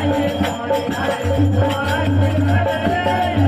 Thank you.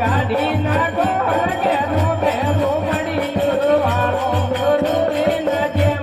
કાઢી નાખો ઘેરો ઘેરો મળી ગુરુવારો ગુરુ જેમ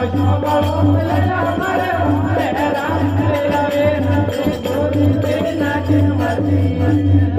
I got a Bye.